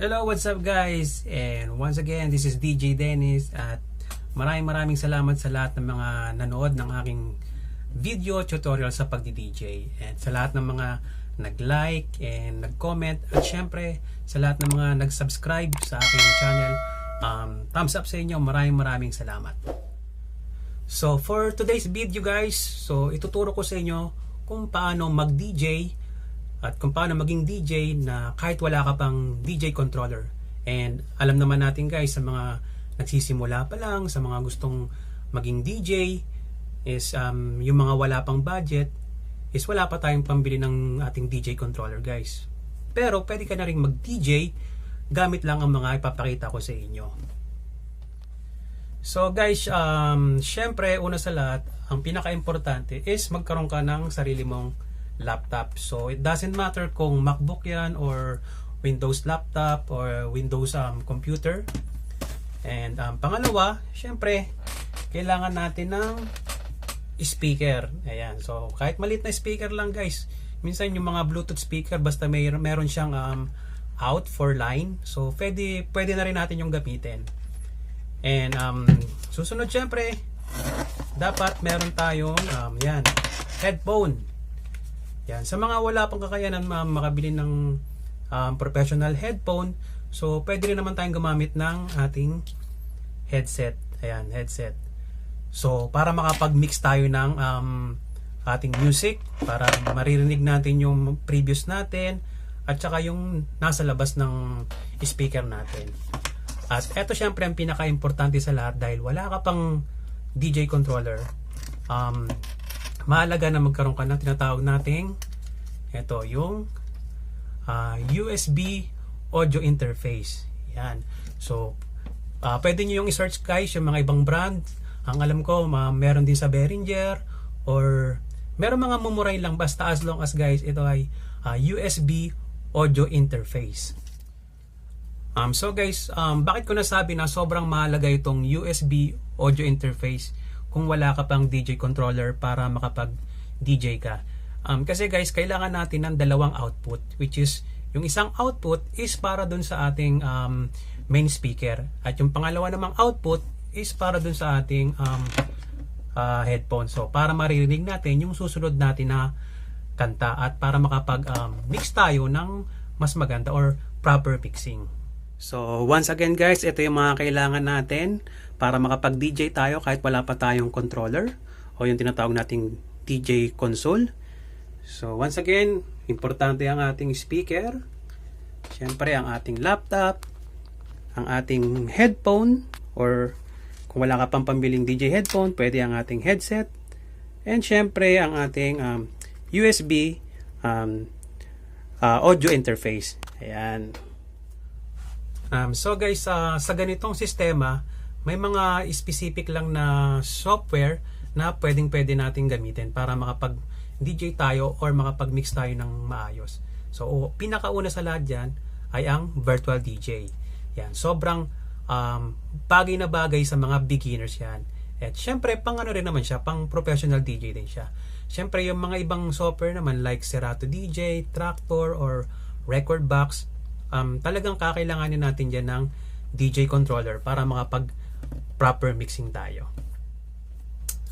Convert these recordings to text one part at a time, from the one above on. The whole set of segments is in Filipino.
Hello, what's up guys? And once again, this is DJ Dennis at maraming maraming salamat sa lahat ng mga nanood ng aking video tutorial sa pagdi-DJ and sa lahat ng mga nag-like and nag-comment. At syempre sa lahat ng mga nag-subscribe sa aking channel um, thumbs up sa inyo. Maraming maraming salamat. So for today's video guys so ituturo ko sa inyo kung paano mag-DJ at kung paano maging DJ na kahit wala ka pang DJ controller. And alam naman natin guys sa mga nagsisimula pa lang, sa mga gustong maging DJ is um, yung mga wala pang budget is wala pa tayong pambili ng ating DJ controller guys. Pero pwede ka na rin mag-DJ gamit lang ang mga ipapakita ko sa inyo. So guys, um, syempre una sa lahat, ang pinaka-importante is magkaroon ka ng sarili mong laptop. So it doesn't matter kung MacBook yan or Windows laptop or Windows um, computer. And um, pangalawa, syempre, kailangan natin ng speaker. Ayan. So kahit maliit na speaker lang guys. Minsan yung mga Bluetooth speaker basta may meron siyang um, out for line. So pwede pwede na rin natin yung gamitin. And um, susunod syempre, dapat meron tayong um, yan, headphone. Yan. Sa mga wala pang kakayanan ma- makabili ng um, professional headphone, so pwede rin naman tayong gumamit ng ating headset. Ayan, headset. So, para makapag-mix tayo ng um, ating music, para maririnig natin yung previous natin, at saka yung nasa labas ng speaker natin. At eto syempre ang pinaka-importante sa lahat dahil wala ka pang DJ controller. Um, mahalaga na magkaroon ka ng tinatawag nating ito yung uh, USB audio interface. Yan. So uh, pwede nyo yung i-search guys yung mga ibang brand. Ang alam ko ma meron din sa Behringer or meron mga mumuray lang. Basta as long as guys ito ay uh, USB audio interface. Um, so guys, um, bakit ko nasabi na sobrang mahalaga itong USB audio interface kung wala ka pang DJ controller para makapag DJ ka. Um, kasi guys, kailangan natin ng dalawang output which is yung isang output is para dun sa ating um, main speaker at yung pangalawa namang output is para dun sa ating um, uh, headphone. So para maririnig natin yung susunod natin na kanta at para makapag um, mix tayo ng mas maganda or proper mixing. So, once again guys, ito yung mga kailangan natin para makapag-DJ tayo kahit wala pa tayong controller o yung tinatawag nating DJ console. So, once again, importante ang ating speaker. Siyempre, ang ating laptop, ang ating headphone or kung wala ka pang pambiling DJ headphone, pwede ang ating headset. And siyempre, ang ating um, USB um, uh, audio interface. Ayan. Um, so guys, uh, sa ganitong sistema, may mga specific lang na software na pwedeng pwede natin gamitin para makapag DJ tayo or makapag-mix tayo ng maayos. So, pinakauna sa lahat dyan ay ang virtual DJ. Yan, sobrang um, bagay na bagay sa mga beginners yan. At syempre, pang ano rin naman siya, pang professional DJ din siya. Syempre, yung mga ibang software naman like Serato DJ, Tractor, or Record Box, um, talagang kakailanganin natin dyan ng DJ controller para makapag proper mixing tayo.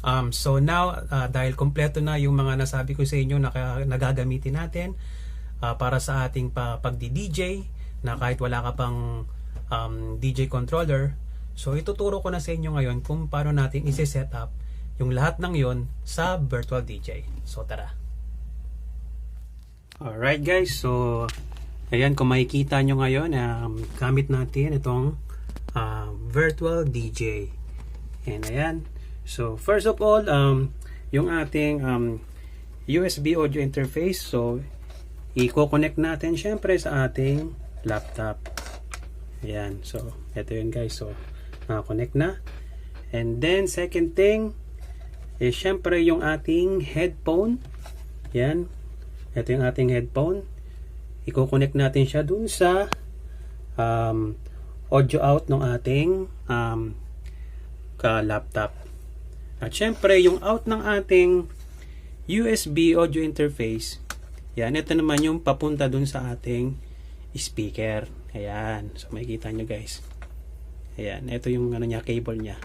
Um, so now, uh, dahil kompleto na yung mga nasabi ko sa inyo na nagagamitin natin uh, para sa ating pa, pagdi-DJ na kahit wala ka pang um, DJ controller, so ituturo ko na sa inyo ngayon kung paano natin isi-set up yung lahat ng yon sa virtual DJ. So tara. Alright guys, so Ayan, kung makikita nyo ngayon, um, gamit natin itong uh, virtual DJ. And ayan. So, first of all, um, yung ating um, USB audio interface. So, i-connect natin syempre sa ating laptop. Ayan. So, ito yun guys. So, naka-connect na. And then, second thing, is syempre yung ating headphone. Yan. Ito yung ating headphone i-connect natin siya dun sa um, audio out ng ating um, ka laptop. At syempre, yung out ng ating USB audio interface, yan, ito naman yung papunta dun sa ating speaker. Ayan. So, makikita nyo guys. Ayan. Ito yung ano niya, cable niya.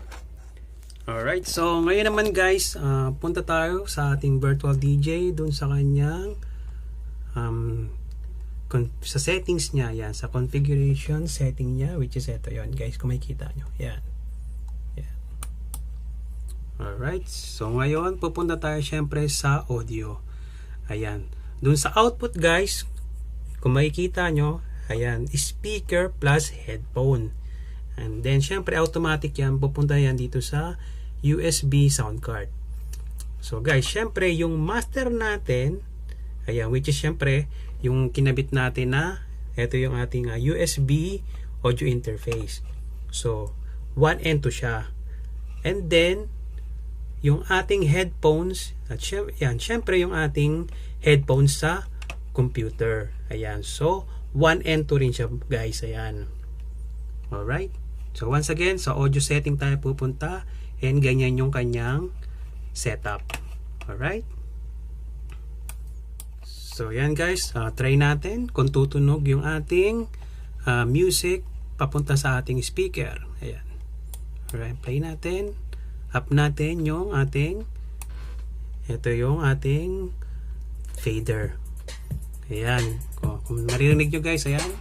Alright. So, ngayon naman guys, ah, punta tayo sa ating virtual DJ dun sa kanyang um, sa settings niya. Yan. Sa configuration setting niya, which is ito yon guys. Kung makikita nyo. Yan. Yan. Alright. So, ngayon, pupunta tayo syempre sa audio. Ayan. Dun sa output guys, kung makikita nyo, ayan, speaker plus headphone. And then, syempre, automatic yan. Pupunta yan dito sa USB sound card. So, guys, syempre, yung master natin, ayan, which is syempre, yung kinabit natin na, ito yung ating ah, USB audio interface. So, 1 and 2 siya. And then, yung ating headphones, at syem- yan, syempre yung ating headphones sa computer. Ayan. So, 1 and 2 rin siya, guys. Ayan. Alright. So, once again, sa audio setting tayo pupunta and ganyan yung kanyang setup. Alright. So, yan guys. ah, try natin kung tutunog yung ating ah, music papunta sa ating speaker. Ayan. Alright. Play natin. Up natin yung ating ito yung ating fader. Ayan. Kung, kung maririnig nyo guys, ayan.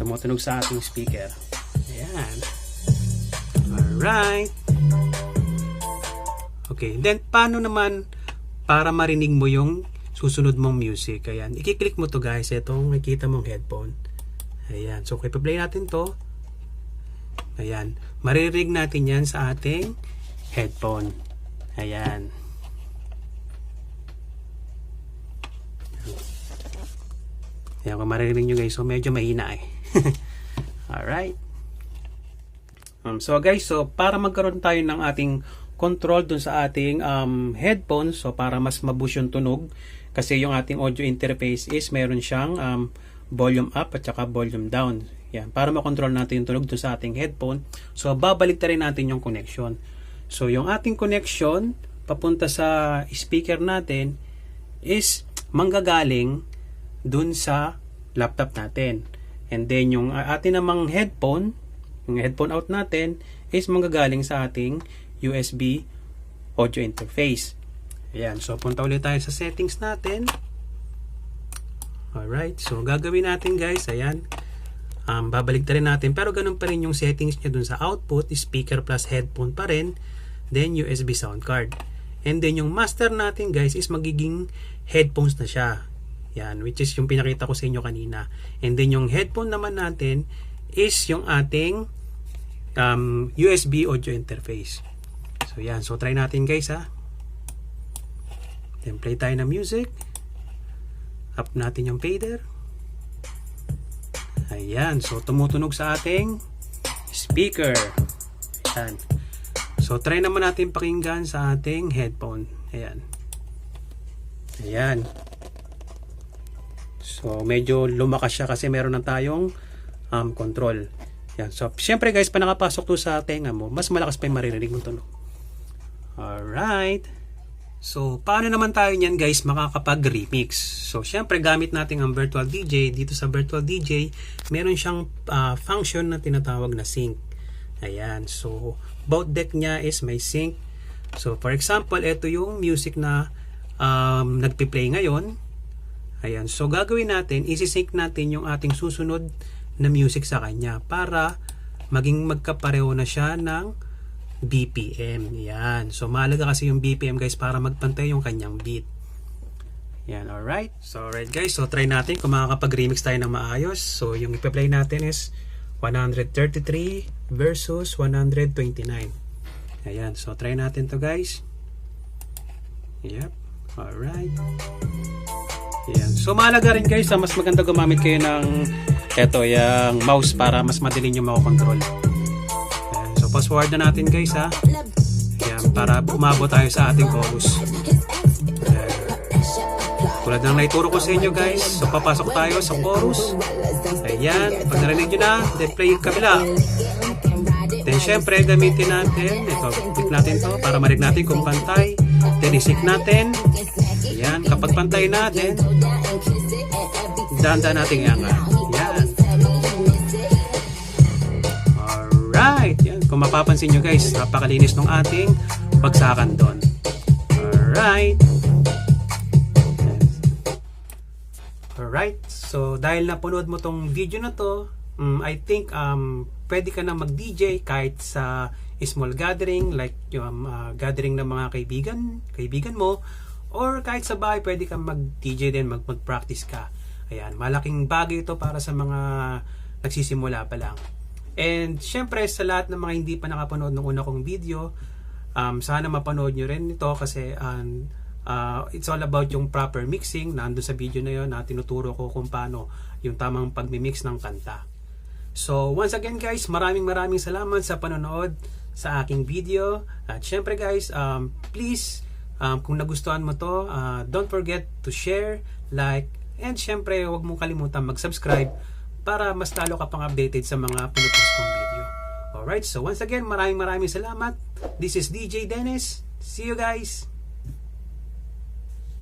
Tumutunog sa ating speaker. Ayan. Alright. Okay. Then, paano naman para marinig mo yung susunod mong music? Ayan. I-click mo to guys. Itong makikita mong headphone. Ayan. So, ipa-play natin to, ayan. Maririnig natin yan sa ating headphone. Ayan. Ayan, kung maririnig nyo guys, so medyo mahina eh. Alright. Um, so guys, so para magkaroon tayo ng ating control dun sa ating um, headphones, so para mas mabush yung tunog, kasi yung ating audio interface is meron siyang um, volume up at saka volume down. Yan, para makontrol natin yung tunog dun sa ating headphone, so babalik rin natin yung connection. So yung ating connection, papunta sa speaker natin, is manggagaling dun sa laptop natin. And then yung atin namang headphone, yung headphone out natin is manggagaling sa ating USB audio interface. Ayan, so punta ulit tayo sa settings natin. Alright, so gagawin natin guys, ayan. Um, babalik rin natin, pero ganun pa rin yung settings niya dun sa output, speaker plus headphone pa rin, then USB sound card. And then yung master natin guys is magiging headphones na siya. Yan, which is yung pinakita ko sa inyo kanina. And then yung headphone naman natin is yung ating um, USB audio interface. So yan, so try natin guys ha. Then play tayo ng music. Up natin yung fader. Ayan, so tumutunog sa ating speaker. Ayan. So try naman natin pakinggan sa ating headphone. Ayan. Ayan. So, medyo lumakas siya kasi meron na tayong um, control. Yan. So, syempre guys, pa nakapasok to sa tenga mo, mas malakas pa yung maririnig mo tunog. Alright. So, paano naman tayo niyan guys makakapag-remix? So, syempre gamit natin ang Virtual DJ. Dito sa Virtual DJ, meron siyang uh, function na tinatawag na sync. Ayan. So, both deck niya is may sync. So, for example, ito yung music na um, nagpi-play ngayon. Ayan. So, gagawin natin, isi-sync natin yung ating susunod na music sa kanya para maging magkapareho na siya ng BPM. Yan. So, mahalaga kasi yung BPM guys para magpantay yung kanyang beat. Yan. Alright. So, alright guys. So, try natin kung makakapag-remix tayo ng maayos. So, yung ipa-play natin is 133 versus 129. Ayan. So, try natin to guys. Yep. Alright. Yan. So mahalaga rin guys, mas maganda gumamit kayo ng eto, yung mouse para mas madali nyo makokontrol. So password na natin guys ha. Yan, para umabot tayo sa ating chorus. Yan. Tulad ng naituro ko sa inyo guys. So papasok tayo sa chorus. Ayan. Pag narinig nyo na, then play yung kabila. Then syempre gamitin natin. Ito, click natin to para marig natin kung pantay. Then isik natin. Ayan. Kapag pantay na, then daan-daan natin iangat. Alright kung mapapansin nyo guys, napakalinis ng ating bagsakan doon. Alright. Alright, so dahil napanood mo tong video na to, um, I think um, pwede ka na mag-DJ kahit sa small gathering like yung uh, gathering ng mga kaibigan, kaibigan mo or kahit sa bahay pwede kang mag-DJ din, mag- mag-practice ka. Ayan, malaking bagay ito para sa mga nagsisimula pa lang. And syempre sa lahat ng mga hindi pa nakapanood ng una kong video, um, sana mapanood nyo rin ito kasi um, uh, it's all about yung proper mixing. Nandun sa video na yun na tinuturo ko kung paano yung tamang pagmimix ng kanta. So once again guys, maraming maraming salamat sa panonood sa aking video. At syempre guys, um, please, um, kung nagustuhan mo to, uh, don't forget to share, like, and syempre huwag mong kalimutan mag-subscribe para mas lalo ka pang updated sa mga pinupost kong video. Alright, so once again, maraming maraming salamat. This is DJ Dennis. See you guys!